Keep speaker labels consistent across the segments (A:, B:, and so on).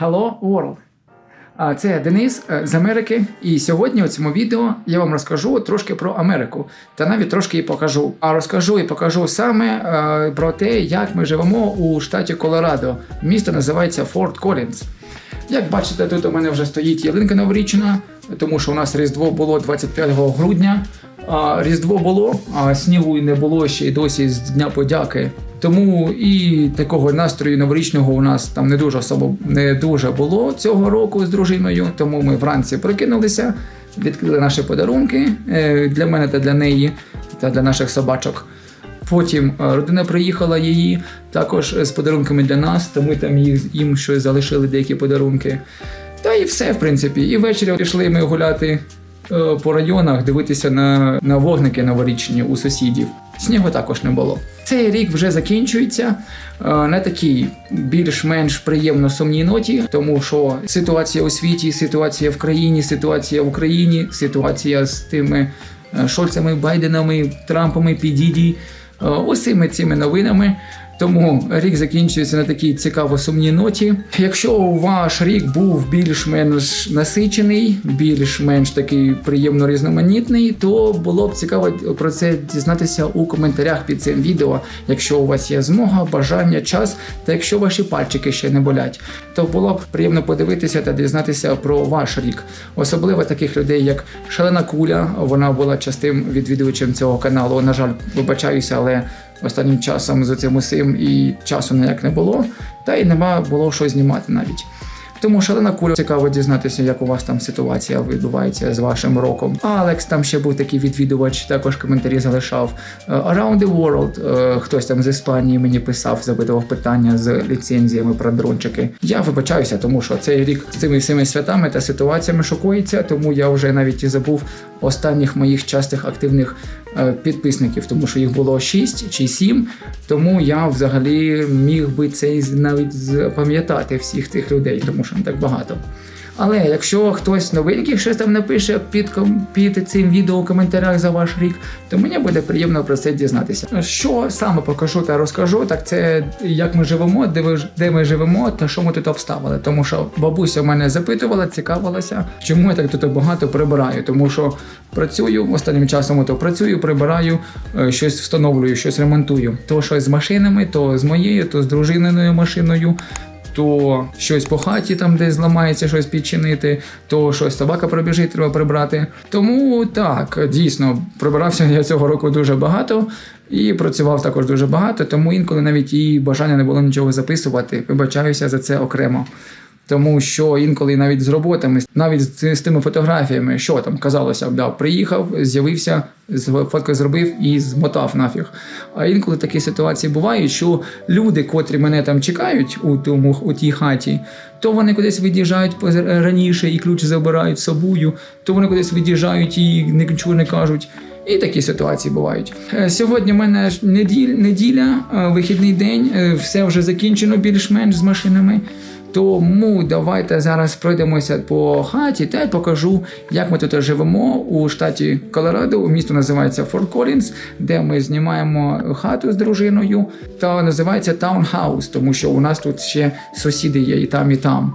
A: Hello World. Це Денис е, з Америки, і сьогодні у цьому відео я вам розкажу трошки про Америку та навіть трошки і покажу. А розкажу і покажу саме е, про те, як ми живемо у штаті Колорадо. Місто називається Форт Колінз. Як бачите, тут у мене вже стоїть ялинка новорічна, тому що у нас Різдво було 25 грудня. А Різдво було, а снігу і не було ще й досі з Дня подяки. Тому і такого настрою новорічного у нас там не дуже особо не дуже було цього року з дружиною. Тому ми вранці прокинулися, відкрили наші подарунки е, для мене та для неї, та для наших собачок. Потім е, родина приїхала її також з подарунками для нас, то ми там їм щось залишили деякі подарунки. Та і все, в принципі. І ввечері пішли ми гуляти по районах, дивитися на, на вогники новорічні у сусідів. Снігу також не було. Цей рік вже закінчується е, на такій більш-менш приємно сумній ноті, тому що ситуація у світі, ситуація в країні, ситуація в Україні, ситуація з тими е, Шольцами, Байденами, Трампами, Підіді, е, усіми цими новинами. Тому рік закінчується на такій цікаво сумній ноті. Якщо ваш рік був більш-менш насичений, більш-менш такий приємно різноманітний, то було б цікаво про це дізнатися у коментарях під цим відео. Якщо у вас є змога, бажання, час, та якщо ваші пальчики ще не болять, то було б приємно подивитися та дізнатися про ваш рік. Особливо таких людей, як Шалена Куля. Вона була частим відвідувачем цього каналу. На жаль, вибачаюся, але останнім часом з цим усім і часу ніяк не було, та й нема було що знімати навіть. Тому шалена куля цікаво дізнатися, як у вас там ситуація відбувається з вашим роком. Алекс там ще був такий відвідувач, також коментарі залишав. Е, Around the World, е, хтось там з Іспанії мені писав, запитував питання з ліцензіями про дрончики. Я вибачаюся, тому що цей рік з цими всіми святами та ситуаціями шокується, тому я вже навіть і забув останніх моїх частих активних підписників, тому що їх було 6 чи 7, тому я взагалі міг би цей навіть запам'ятати всіх тих людей, тому що не так багато. Але якщо хтось новенький щось там напише під, під цим відео у коментарях за ваш рік, то мені буде приємно про це дізнатися. Що саме покажу та розкажу, так це як ми живемо, де, ви, де ми живемо та що ми тут обставили. Тому що бабуся мене запитувала, цікавилася, чому я так тут багато прибираю. Тому що працюю останнім часом, то працюю, прибираю, е, щось встановлюю, щось ремонтую. То щось з машинами, то з моєю, то з дружининою машиною то щось по хаті там десь зламається, щось підчинити, то щось собака пробіжить, треба прибрати. Тому так, дійсно, прибирався я цього року дуже багато і працював також дуже багато, тому інколи навіть і бажання не було нічого записувати. Вибачаюся за це окремо. Тому що інколи навіть з роботами, навіть з, тими фотографіями, що там казалося да, приїхав, з'явився, з- фотку зробив і змотав нафіг. А інколи такі ситуації бувають, що люди, котрі мене там чекають у тому у тій хаті, то вони кудись від'їжджають раніше і ключ забирають з собою, то вони кудись від'їжджають і нічого не кажуть. І такі ситуації бувають. Е, Сьогодні в мене неділя, е, вихідний день, е, все вже закінчено більш-менш з машинами. Тому давайте зараз пройдемося по хаті та й покажу, як ми тут живемо у штаті Колорадо. Місто називається Форт Колінз, де ми знімаємо хату з дружиною. Та називається таунхаус, тому що у нас тут ще сусіди є і там, і там.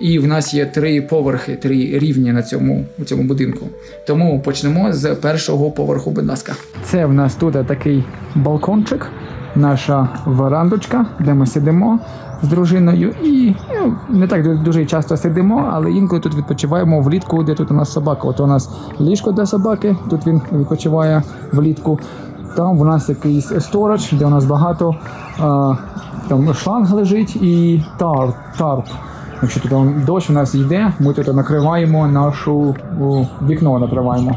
A: І в нас є три поверхи, три рівні на цьому, у цьому будинку. Тому почнемо з першого поверху, будь ласка. Це в нас тут такий балкончик, наша верандочка, де ми сидимо з дружиною. І ну, не так дуже часто сидимо, але інколи тут відпочиваємо влітку, де тут у нас собака. От у нас ліжко для собаки, тут він відпочиває влітку. Там в нас якийсь сторож, де у нас багато а, там шланг лежить і тарп. тарп. Якщо тут дощ у нас йде, ми тут накриваємо нашу о, вікно накриваємо.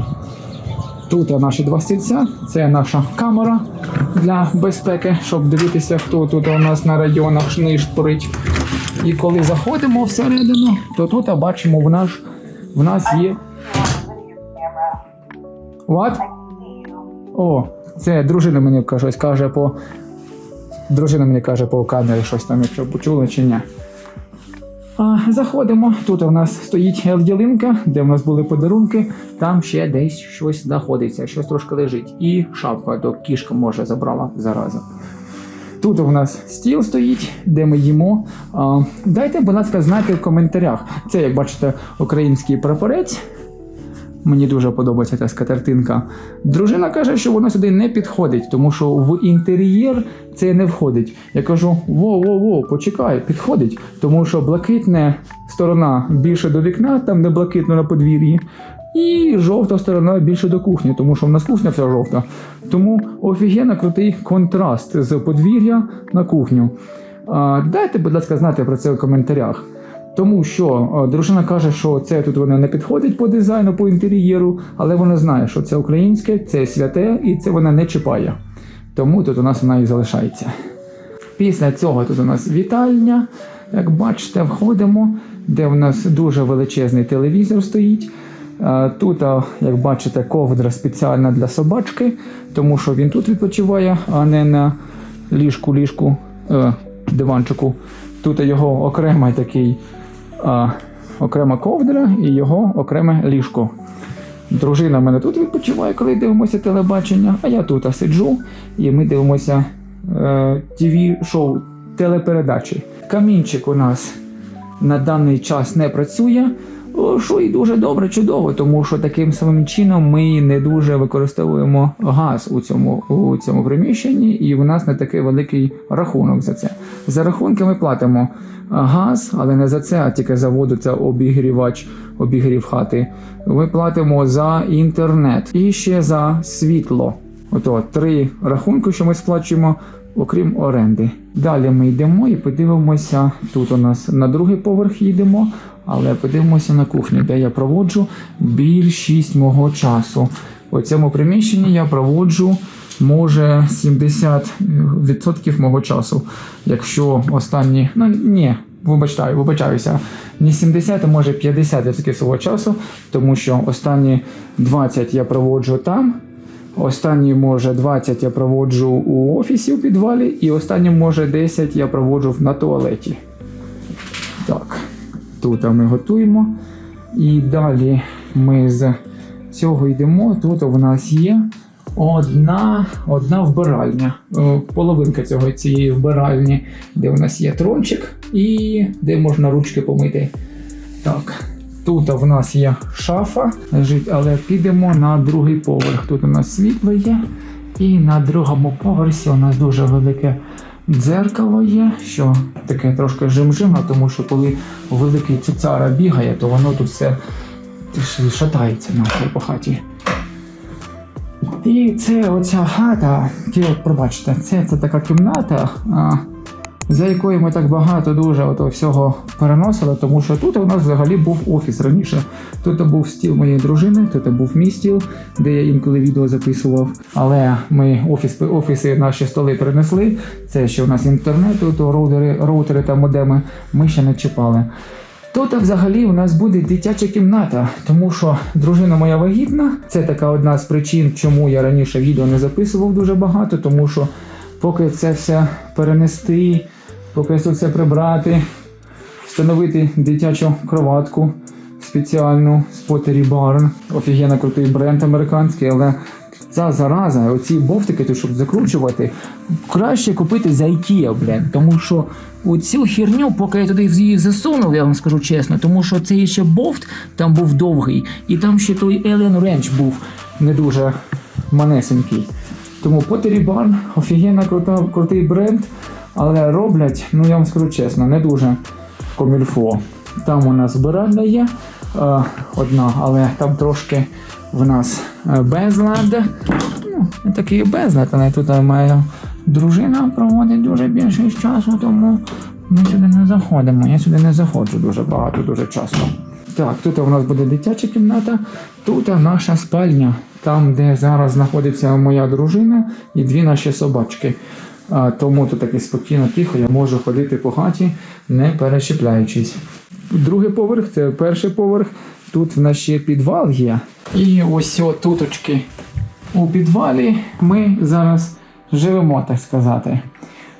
A: Тут наші два стільця, це наша камера для безпеки, щоб дивитися, хто тут у нас на районах нишпорить. І коли заходимо всередину, то тут бачимо, в нас, в нас є. What? О, це дружина мені щось каже по. Дружина мені каже по камері щось там, якщо почули чи ні. Заходимо. Тут у нас стоїть ялинка, де в нас були подарунки. Там ще десь щось знаходиться, щось трошки лежить. І шапка до кішка може забрала зараза. Тут у нас стіл стоїть, де ми їмо. Дайте, будь ласка, знати в коментарях. Це, як бачите, український прапорець. Мені дуже подобається ця скатертинка. Дружина каже, що вона сюди не підходить, тому що в інтер'єр це не входить. Я кажу: во-во-во, почекай, підходить, тому що блакитна сторона більше до вікна, там де блакитно на подвір'ї. І жовта сторона більше до кухні, тому що в нас кухня вся жовта. Тому офігенно крутий контраст з подвір'я на кухню. Дайте, будь ласка, знати про це в коментарях. Тому що е, дружина каже, що це тут вона не підходить по дизайну, по інтер'єру, але вона знає, що це українське, це святе і це вона не чіпає. Тому тут у нас вона і залишається. Після цього тут у нас вітальня. Як бачите, входимо, де в нас дуже величезний телевізор стоїть. Е, Тут, е, як бачите, ковдра спеціальна для собачки, тому що він тут відпочиває, а не на ліжку-ліжку, диванчику. Тут його окремий такий окрема ковдра і його окреме ліжко. Дружина в мене тут відпочиває, коли дивимося телебачення, а я тут сиджу і ми дивимося е, тв шоу телепередачі. Камінчик у нас на даний час не працює. О, Що і дуже добре, чудово, тому що таким самим чином ми не дуже використовуємо газ у цьому, у цьому приміщенні, і в нас не такий великий рахунок за це. За рахунки ми платимо газ, але не за це, а тільки за воду це обігрівач, обігрів хати. Ми платимо за інтернет і ще за світло. Ото три рахунки, що ми сплачуємо, окрім оренди. Далі ми йдемо і подивимося. Тут у нас на другий поверх їдемо, але подивимося на кухню, де я проводжу більшість мого часу. У цьому приміщенні я проводжу може 70% мого часу. Якщо останні. Ну ні, вибачаю, вибачаюся. Не 70, а може 50% свого часу, тому що останні 20 я проводжу там. Останні, може, 20 я проводжу у офісі у підвалі, і останні, може, 10 я проводжу на туалеті. Так, тут ми готуємо. І далі ми з цього йдемо. Тут у нас є одна, одна вбиральня. Половинка цього цієї вбиральні, де у нас є трончик і де можна ручки помити. Так. Тут в нас є шафа, але підемо на другий поверх. Тут у нас світло є. І на другому поверсі у нас дуже велике дзеркало є, що таке трошки жим-жимно, тому що коли великий цуцара бігає, то воно тут все шатається нахуй по хаті. І це оця хата, пробачте, це, це така кімната, за якою ми так багато дуже ото всього переносили, тому що тут у нас взагалі був офіс раніше. Тут був стіл моєї дружини, тут був мій стіл, де я інколи відео записував. Але ми офіс, офіси наші столи перенесли. Це ще у нас інтернет, тут роутери, роутери та модеми ми ще не чіпали. Тут взагалі у нас буде дитяча кімната, тому що дружина моя вагітна. Це така одна з причин, чому я раніше відео не записував дуже багато, тому що поки це все перенести, поки все прибрати, встановити дитячу кроватку спеціальну з Pottery Barn, офігенно крутий бренд американський, але ця зараза, оці бовтики, тут, щоб закручувати, краще купити з IKEA, блін, тому що оцю херню, поки я туди її засунув, я вам скажу чесно, тому що цей ще бовт там був довгий, і там ще той Alien Wrench був не дуже манесенький. Тому Pottery Barn офігенно крута, крутий бренд, але роблять, ну я вам скажу чесно, не дуже комільфо. Там у нас збиральня є е, одна, але там трошки в нас е, безлад. Ну, такий безлад, але тут моя дружина проводить дуже більшість часу, тому ми сюди не заходимо. Я сюди не заходжу дуже багато, дуже часто. Так, тут у нас буде дитяча кімната, тут наша спальня, там, де зараз знаходиться моя дружина і дві наші собачки. Тому тут таки спокійно, тихо, я можу ходити по хаті, не перечіпляючись. Другий поверх це перший поверх. Тут в нас ще підвал є. І ось о, туточки у підвалі ми зараз живемо, так сказати.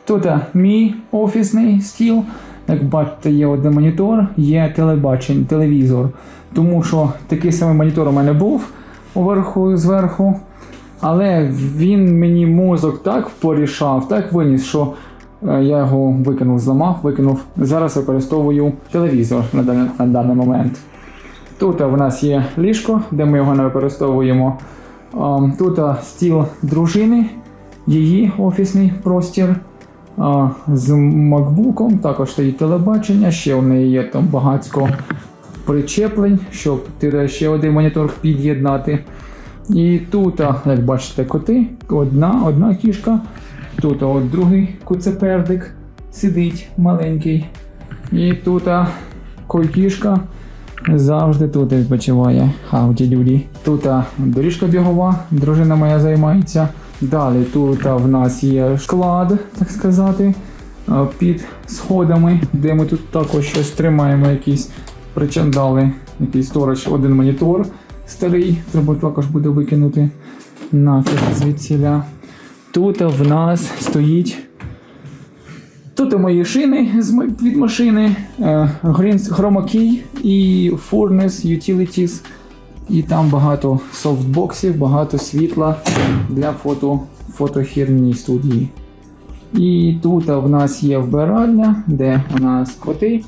A: Тут мій офісний стіл. Як бачите, є один монітор, є телебачення, телевізор. Тому що такий самий монітор у мене був уверху зверху. Але він мені мозок так порішав, так виніс, що Е, Я його викинув, зламав, викинув. Зараз використовую телевізор на даний, на даний момент. Тут в нас є ліжко, де ми його не використовуємо. Тут стіл дружини, її офісний простір. З макбуком також стоїть телебачення, ще у неї є там багатько причеплень, щоб ще один монітор під'єднати. І тут, як бачите, коти, одна, одна кішка. Тут от другий куцепердик сидить маленький. І тут а, койкішка завжди тут відпочиває. Хауді люди. Тут доріжка бігова, дружина моя займається. Далі тут в нас є склад, так сказати, під сходами, де ми тут також щось тримаємо, якісь причандали, якийсь сторож, один монітор старий, треба також буде викинути нафіг звідсіля. Тут в нас стоїть. Тут мої шини від машини, е, Key і Furnace Utilities. І там багато софтбоксів, багато світла для фото, фотохірні студії. І тут в нас є вбиральня, де у нас коти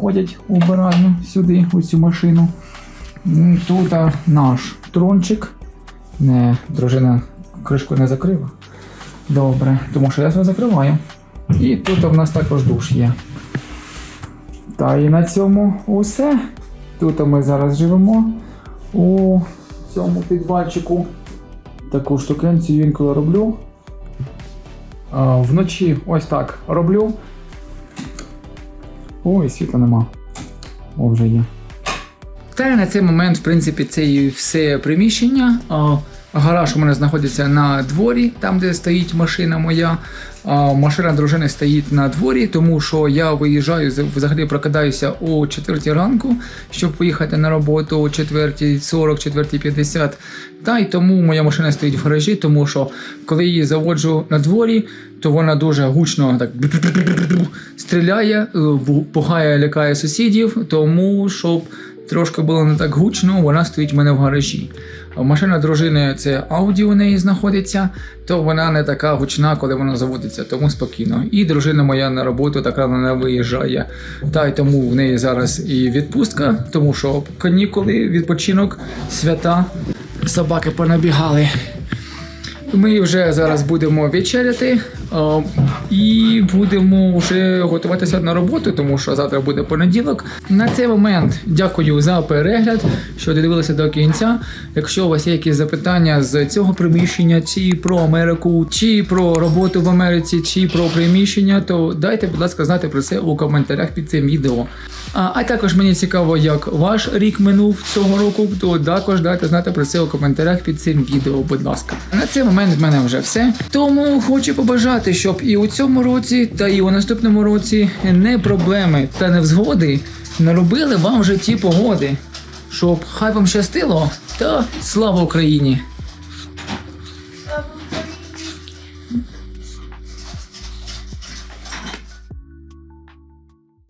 A: ходять у вбиральню сюди, у цю машину. М, Тут наш трончик. Не, дружина кришку не закрила. Добре, тому що я це закриваю. І тут в нас також душ є. Та і на цьому усе. Тут ми зараз живемо у цьому підвальчику. Таку штукенцію інколи роблю. А, вночі ось так роблю. Ой, світла нема. О, вже є. Та на цей момент, в принципі, це і все приміщення. Гараж у мене знаходиться на дворі, там де стоїть машина моя. Машина дружини стоїть на дворі, тому що я виїжджаю, взагалі прокидаюся о 4 ранку, щоб поїхати на роботу о 4.40, 4.50. Та й тому моя машина стоїть в гаражі, тому що коли її заводжу на дворі, то вона дуже гучно так стріляє, е, пугає, лякає сусідів, тому щоб трошки було не так гучно, вона стоїть в мене в гаражі. Машина дружини це Audi у неї знаходиться, то вона не така гучна, коли вона заводиться, тому спокійно. І дружина моя на роботу так рано не виїжджає. Та й тому в неї зараз і відпустка, тому що канікули, відпочинок, свята, собаки понабігали. Ми вже зараз будемо вечеряти а, і будемо вже готуватися на роботу, тому що завтра буде понеділок. На цей момент дякую за перегляд, що додивилися до кінця. Якщо у вас є якісь запитання з цього приміщення, чи про Америку, чи про роботу в Америці, чи про приміщення, то дайте, будь ласка, знати про це у коментарях під цим відео. А, також мені цікаво, як ваш рік минув цього року, то також дайте знати про це у коментарях під цим відео, будь ласка. На цей момент в мене вже все. Тому хочу побажати, щоб і у цьому році, та і у наступному році не проблеми та невзгоди не робили вам в житті погоди. Щоб хай вам щастило та слава Україні!